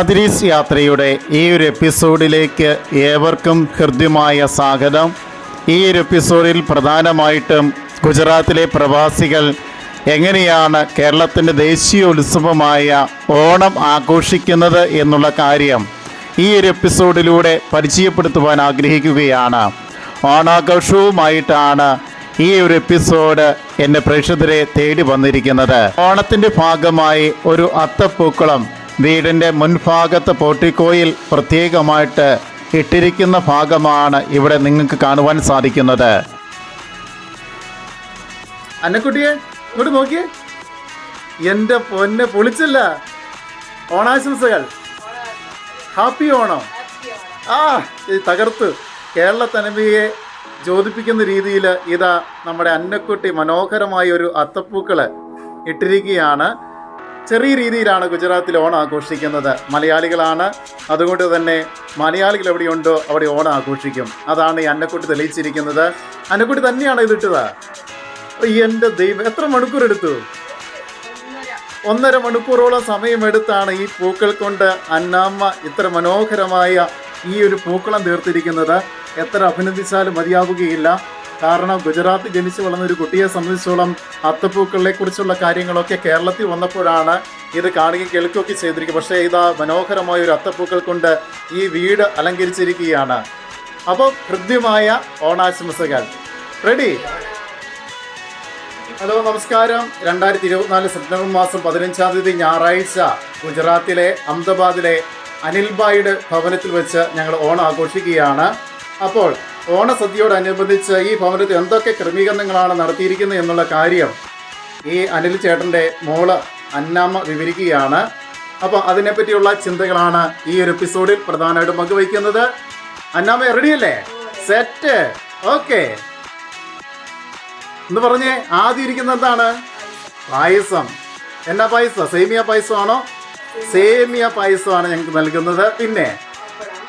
ആതിരീസ് യാത്രയുടെ ഈ ഒരു എപ്പിസോഡിലേക്ക് ഏവർക്കും ഹൃദ്യമായ സ്വാഗതം. ഈ ഒരു എപ്പിസോഡിൽ പ്രധാനമായിട്ടും ഗുജറാത്തിലെ പ്രവാസികൾ എങ്ങനെയാണ് കേരളത്തിന്റെ ദേശീയ ഉത്സവമായ ഓണം ആഘോഷിക്കുന്നത് എന്നുള്ള കാര്യം ഈ ഒരു എപ്പിസോഡിലൂടെ പരിചയപ്പെടുത്തുവാൻ ആഗ്രഹിക്കുകയാണ്. ഓണാഘോഷവുമായിട്ടാണ് ഈ ഒരു എപ്പിസോഡ് എന്റെ പ്രേക്ഷകരെ തേടി വന്നിരിക്കുന്നത്. ഓണത്തിന്റെ ഭാഗമായി ഒരു അത്തപ്പൂക്കളം വീടിന്റെ മുൻഭാഗത്ത് പോട്ടിക്കോയിൽ പ്രത്യേകമായിട്ട് ഇട്ടിരിക്കുന്ന ഭാഗമാണ് ഇവിടെ നിങ്ങൾക്ക് കാണുവാൻ സാധിക്കുന്നത്. അന്നക്കുട്ടിയെ ഇങ്ങോട്ട് നോക്കിയേ. എന്റെ പൊന്നെ പൊളിച്ചല്ല. ഓണാശംസകൾ. ഹാപ്പി ഓണം. ആ തകർത്ത് കേരള തനിമയെ ജ്യോതിപ്പിക്കുന്ന രീതിയിൽ ഇതാ നമ്മുടെ അന്നക്കുട്ടി മനോഹരമായ ഒരു അത്തപ്പൂക്കൾ ഇട്ടിരിക്കുകയാണ്. ചെറിയ രീതിയിലാണ് ഗുജറാത്തിൽ ഓണം ആഘോഷിക്കുന്നത്. മലയാളികളാണ്. അതുകൊണ്ട് തന്നെ മലയാളികൾ എവിടെയുണ്ടോ അവിടെ ഓണം ആഘോഷിക്കും. അതാണ് ഈ അന്നക്കുട്ടി തെളിയിച്ചിരിക്കുന്നത്. അന്നക്കുട്ടി തന്നെയാണ് ഇതിട്ടത് എന്റെ ദൈവം എത്ര മണിക്കൂർ എടുത്തു? ഒന്നര മണിക്കൂറോളം സമയമെടുത്താണ് ഈ പൂക്കൾ കൊണ്ട് അന്നാമ്മ ഇത്ര മനോഹരമായ ഈ ഒരു പൂക്കളം തീർത്തിരിക്കുന്നത്. എത്ര അഭിനന്ദിച്ചാലും മതിയാവുകയില്ല. കാരണം ഗുജറാത്തിൽ ജനിച്ചു വളർന്ന ഒരു കുട്ടിയെ സംബന്ധിച്ചോളം അത്തപ്പൂക്കളെ കുറിച്ചുള്ള കാര്യങ്ങളൊക്കെ കേരളത്തിൽ വന്നപ്പോഴാണ് ഇത് കാണുകയും കേൾക്കുകയൊക്കെ ചെയ്തിരിക്കുക പക്ഷേ ഇതാ മനോഹരമായ ഒരു അത്തപ്പൂക്കൾ കൊണ്ട് ഈ വീട് അലങ്കരിച്ചിരിക്കുകയാണ്. അപ്പോൾ ഹൃദ്യമായ ഓണാശംസകൾ. റെഡി ഹലോ നമസ്കാരം. രണ്ടായിരത്തി ഇരുപത്തിനാല് സെപ്റ്റംബർ മാസം പതിനഞ്ചാം തീയതി ഞായറാഴ്ച ഗുജറാത്തിലെ അഹമ്മദാബാദിലെ അനിൽബായിയുടെ ഭവനത്തിൽ വെച്ച് ഞങ്ങൾ ഓണം ആഘോഷിക്കുകയാണ്. അപ്പോൾ ഓണസദ്യയോടനുബന്ധിച്ച് ഈ ഭവനത്തിൽ എന്തൊക്കെ ക്രമീകരണങ്ങളാണ് നടത്തിയിരിക്കുന്നത് എന്നുള്ള കാര്യം ഈ അനിൽ ചേട്ടന്റെ മോൾ അന്നാമ്മ വിവരിക്കുകയാണ്. അപ്പോൾ അതിനെപ്പറ്റിയുള്ള ചിന്തകളാണ് ഈ ഒരു എപ്പിസോഡിൽ പ്രധാനമായിട്ടും പങ്കുവയ്ക്കുന്നത്. അന്നാമ്മ റെഡിയല്ലേ? സെറ്റ്. ഓക്കെ. എന്ന് പറഞ്ഞേ ആദ്യം ഇരിക്കുന്ന എന്താണ്? പായസം. എന്നാ പായസം? സേമിയ പായസമാണോ? സേമിയ. പായസമാണ് ഞങ്ങൾക്ക് നൽകുന്നത്. പിന്നെ?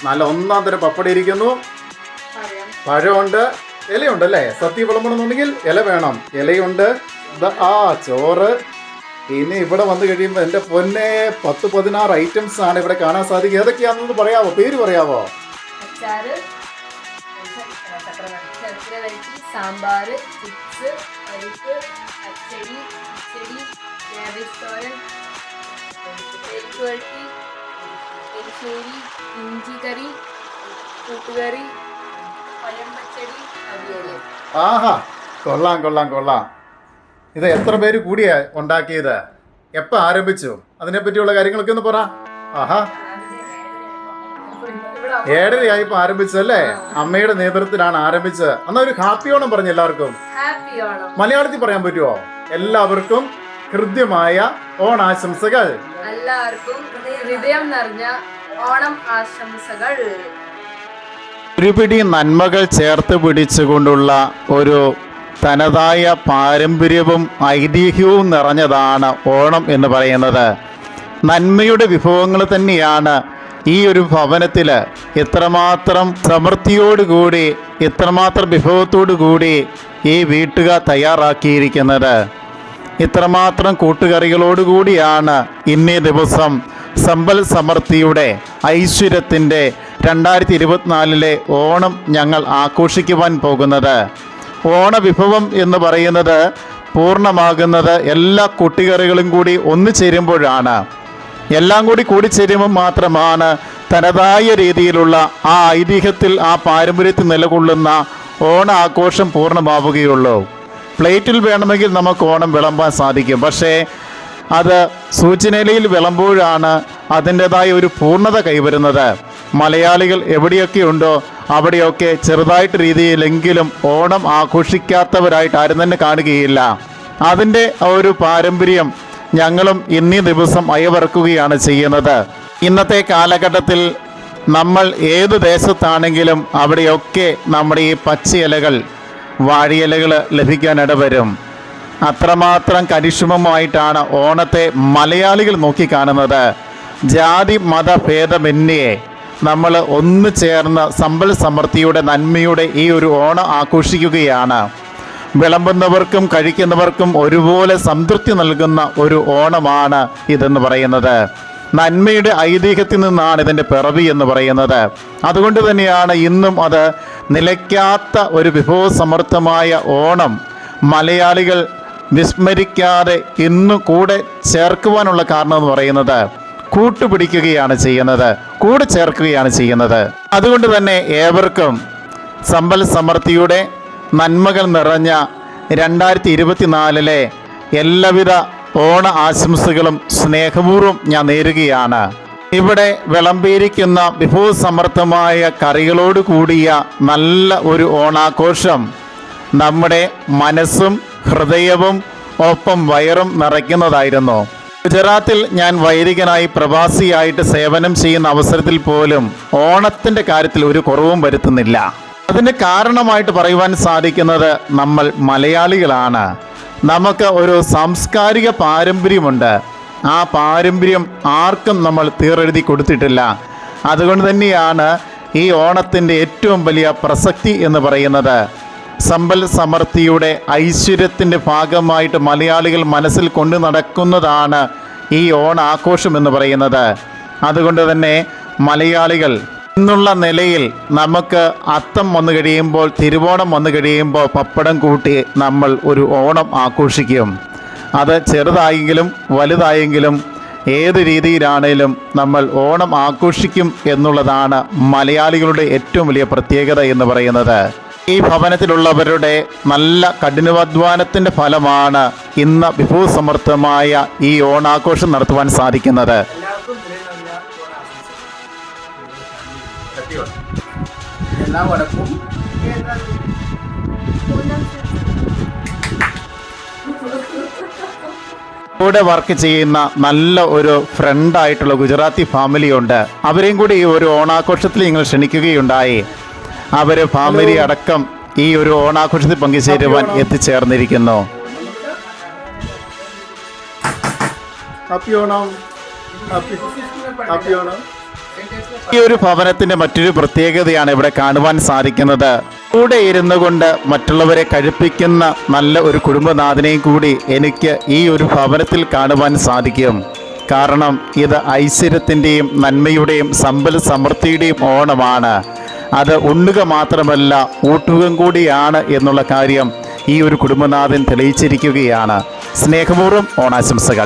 നല്ല ഒന്നാം തരം പപ്പടി ഇരിക്കുന്നു. പഴമുണ്ട് ഇലയുണ്ട് അല്ലേ? സദ്യ വിളമ്പണമെന്നുണ്ടെങ്കിൽ ഇല വേണം. ഇലയുണ്ട് ആ ചോറ്. ഇനി ഇവിടെ വന്നു കഴിയുമ്പോൾ എന്റെ പൊന്നെ പത്ത് പതിനാറ് ഐറ്റംസ് ആണ് ഇവിടെ കാണാൻ സാധിക്കുക. ഏതൊക്കെയാണെന്ന് പറയാവോ? പേര് പറയാവോ? സാമ്പാർ ചിപ്സ് പരിപ്പ് ഇഞ്ചി കറി കൂട്ടുകറി ആഹാ കൊള്ളാം കൊള്ളാം കൊള്ളാം. ഇത് എത്ര പേര് കൂടിയാ ഉണ്ടാക്കിയത്? എപ്പോൾ ആരംഭിച്ചു? അതിനെ പറ്റിയുള്ള കാര്യങ്ങളൊക്കെ ഒന്ന് പറ. ആഹാ. ഏഴരയായിപ്പോൾ ആരംഭിച്ചല്ലേ അമ്മയുടെ നേതൃത്വത്തിലാണ് ആരംഭിച്ചത്. അന്നാ ഒരു ഹാപ്പി ഓണം പറഞ്ഞു എല്ലാവർക്കും. മലയാളത്തിൽ പറയാൻ പറ്റുമോ എല്ലാവർക്കും ഹൃദ്യമായ ഓണാശംസകൾ. എല്ലാവർക്കും ഹൃദയം നിറഞ്ഞ ഓണം ആശംസകൾ. ഒരുപിടി നന്മകൾ ചേർത്ത് പിടിച്ചുകൊണ്ടുള്ള ഒരു തനതായ പാരമ്പര്യവും ഐതിഹ്യവും നിറഞ്ഞതാണ് ഓണം എന്ന് പറയുന്നത്. നന്മയുടെ വിഭവങ്ങൾ തന്നെയാണ് ഈ ഒരു ഭവനത്തിൽ ഇത്രമാത്രം സമൃദ്ധിയോടുകൂടി ഇത്രമാത്രം വിഭവത്തോടു കൂടി ഈ വീട്ടുകാർ തയ്യാറാക്കിയിരിക്കുന്നത്. ഇത്രമാത്രം കൂട്ടുകറികളോടുകൂടിയാണ് ഇന്നേ ദിവസം സമ്പൽ സമൃദ്ധിയുടെ ഐശ്വര്യത്തിന്റെ രണ്ടായിരത്തി ഇരുപത്തിനാലിലെ ഓണം ഞങ്ങൾ ആഘോഷിക്കുവാൻ പോകുന്നത്. ഓണവിഭവം എന്ന് പറയുന്നത് പൂർണമാകുന്നത് എല്ലാ കുട്ടികറികളും കൂടി ഒന്നു ചേരുമ്പോഴാണ്. എല്ലാം കൂടി കൂടിച്ചേരുമ്പോൾ മാത്രമാണ് തനതായ രീതിയിലുള്ള ആ ഐതിഹ്യത്തിൽ ആ പാരമ്പര്യത്തിൽ നിലകൊള്ളുന്ന ഓണ ആഘോഷം പൂർണമാവുകയുള്ളൂ. പ്ലേറ്റിൽ വേണമെങ്കിൽ നമുക്ക് ഓണം വിളമ്പാൻ സാധിക്കും. പക്ഷേ അത് സൂചനയിലയിൽ വിളമ്പോഴാണ് അതിന്റെതായ ഒരു പൂർണത കൈവരുന്നത്. മലയാളികൾ എവിടെയൊക്കെ ഉണ്ടോ അവിടെയൊക്കെ ചെറുതായിട്ട് രീതിയിലെങ്കിലും ഓണം ആഘോഷിക്കാത്തവരായിട്ട് ആരും തന്നെ കാണുകയില്ല. അതിന്റെ ഒരു പാരമ്പര്യം ഞങ്ങളും ഇന്നീ ദിവസം അയവിറക്കുകയാണ് ചെയ്യുന്നത്. ഇന്നത്തെ കാലഘട്ടത്തിൽ നമ്മൾ ഏത് ദേശത്താണെങ്കിലും അവിടെയൊക്കെ നമ്മുടെ ഈ പച്ചയിലകൾ ലഭിക്കാൻ ലഭിക്കാനിടവരും അത്രമാത്രം കരിഷ്മമായിട്ടാണ് ഓണത്തെ മലയാളികൾ നോക്കിക്കാണുന്നത്. ജാതി മത ഭേദമന്യേ നമ്മൾ ഒന്ന് ചേർന്ന് സമ്പൽ സമൃദ്ധിയുടെ നന്മയുടെ ഈ ഒരു ഓണം ആഘോഷിക്കുകയാണ്. വിളമ്പുന്നവർക്കും കഴിക്കുന്നവർക്കും ഒരുപോലെ സംതൃപ്തി നൽകുന്ന ഒരു ഓണമാണ് ഇതെന്ന് പറയുന്നത്. നന്മയുടെ ഐതിഹ്യത്തിൽ നിന്നാണ് ഇതിന്റെ പിറവി എന്ന് പറയുന്നത്. അതുകൊണ്ട് തന്നെയാണ് ഇന്നും അത് നിലയ്ക്കാത്ത ഒരു വിഭവസമൃദ്ധമായ ഓണം മലയാളികൾ വിസ്മരിക്കാതെ ഇന്ന് കൂടെ ചേർക്കുവാനുള്ള കാരണം എന്ന് പറയുന്നത് കൂട്ടുപിടിക്കുകയാണ് ചെയ്യുന്നത് കൂടെ ചേർക്കുകയാണ് ചെയ്യുന്നത്. അതുകൊണ്ട് തന്നെ ഏവർക്കും സമ്പൽ സമൃദ്ധിയുടെ നന്മകൾ നിറഞ്ഞ രണ്ടായിരത്തി ഇരുപത്തിനാലിലെ എല്ലാവിധ ഓണ ആശംസകളും സ്നേഹപൂർവം ഞാൻ നേരുകയാണ്. ഇവിടെ വിളമ്പിയിരിക്കുന്ന വിഭവസമൃദ്ധമായ കറികളോട് കൂടിയ നല്ല ഒരു ഓണാഘോഷം നമ്മുടെ മനസ്സും ഹൃദയവും ഒപ്പം വയറും നിറയ്ക്കുന്നതായിരുന്നു. ഗുജറാത്തിൽ ഞാൻ വൈദികനായി പ്രവാസിയായിട്ട് സേവനം ചെയ്യുന്ന അവസരത്തിൽ പോലും ഓണത്തിന്റെ കാര്യത്തിൽ ഒരു കുറവും വരുത്തുന്നില്ല. അതിന് കാരണമായിട്ട് പറയുവാൻ സാധിക്കുന്നത് നമ്മൾ മലയാളികളാണ്. നമുക്ക് ഒരു സാംസ്കാരിക പാരമ്പര്യമുണ്ട്. ആ പാരമ്പര്യം ആർക്കും നമ്മൾ തീറെഴുതി കൊടുത്തിട്ടില്ല. അതുകൊണ്ട് തന്നെയാണ് ഈ ഓണത്തിന്റെ ഏറ്റവും വലിയ പ്രസക്തി എന്ന് പറയുന്നത്. സമ്പൽ സമൃദ്ധിയുടെ ഐശ്വര്യത്തിന്റെ ഭാഗമായിട്ട് മലയാളികൾ മനസ്സിൽ കൊണ്ടു നടക്കുന്നതാണ് ഈ ഓണാഘോഷം എന്ന് പറയുന്നത്. അതുകൊണ്ട് തന്നെ മലയാളികൾ എന്നുള്ള നിലയിൽ നമുക്ക് അത്തം വന്നു കഴിയുമ്പോൾ തിരുവോണം വന്നു കഴിയുമ്പോൾ പപ്പടം കൂട്ടി നമ്മൾ ഒരു ഓണം ആഘോഷിക്കും. അത് ചെറുതായെങ്കിലും വലുതായെങ്കിലും ഏത് രീതിയിലാണേലും നമ്മൾ ഓണം ആഘോഷിക്കും എന്നുള്ളതാണ് മലയാളികളുടെ ഏറ്റവും വലിയ പ്രത്യേകത എന്ന് പറയുന്നത്. ഈ ഭവനത്തിലുള്ളവരുടെ നല്ല കഠിനാധ്വാനത്തിന്റെ ഫലമാണ് ഇന്ന് വിഭവസമൃദ്ധമായ ഈ ഓണാഘോഷം നടത്തുവാൻ സാധിക്കുന്നത്. എല്ലാ വടക്കും കൂടെ വർക്ക് ചെയ്യുന്ന നല്ല ഒരു ഫ്രണ്ടായിട്ടുള്ള ഗുജറാത്തി ഫാമിലി ഉണ്ട്. അവരെയും കൂടി ഈ ഒരു ഓണാഘോഷത്തിൽ നിങ്ങൾ ക്ഷണിക്കുകയുണ്ടായി. അവർ ഫാമിലി അടക്കം ഈ ഒരു ഓണാഘോഷത്തിൽ പങ്കുചേരുവാൻ എത്തിച്ചേർന്നിരിക്കുന്നു. ഈ ഒരു ഭവനത്തിന്റെ മറ്റൊരു പ്രത്യേകതയാണ് ഇവിടെ കാണുവാൻ സാധിക്കുന്നത്. കൂടെ ഇരുന്നു കൊണ്ട് മറ്റുള്ളവരെ കഴിപ്പിക്കുന്ന നല്ല ഒരു കുടുംബനാഥനെയും കൂടി എനിക്ക് ഈ ഒരു ഭവനത്തിൽ കാണുവാൻ സാധിക്കും. കാരണം ഇത് ഐശ്വര്യത്തിന്റെയും നന്മയുടെയും സമ്പൽ സമൃദ്ധിയുടെയും ഓണമാണ്. അത് ഉണ്ണുക മാത്രമല്ല ഊട്ടുകയും കൂടിയാണ് എന്നുള്ള കാര്യം ഈ ഒരു കുടുംബനാഥൻ തെളിയിച്ചിരിക്കുകയാണ്. സ്നേഹപൂർവം ഓണാശംസകൾ.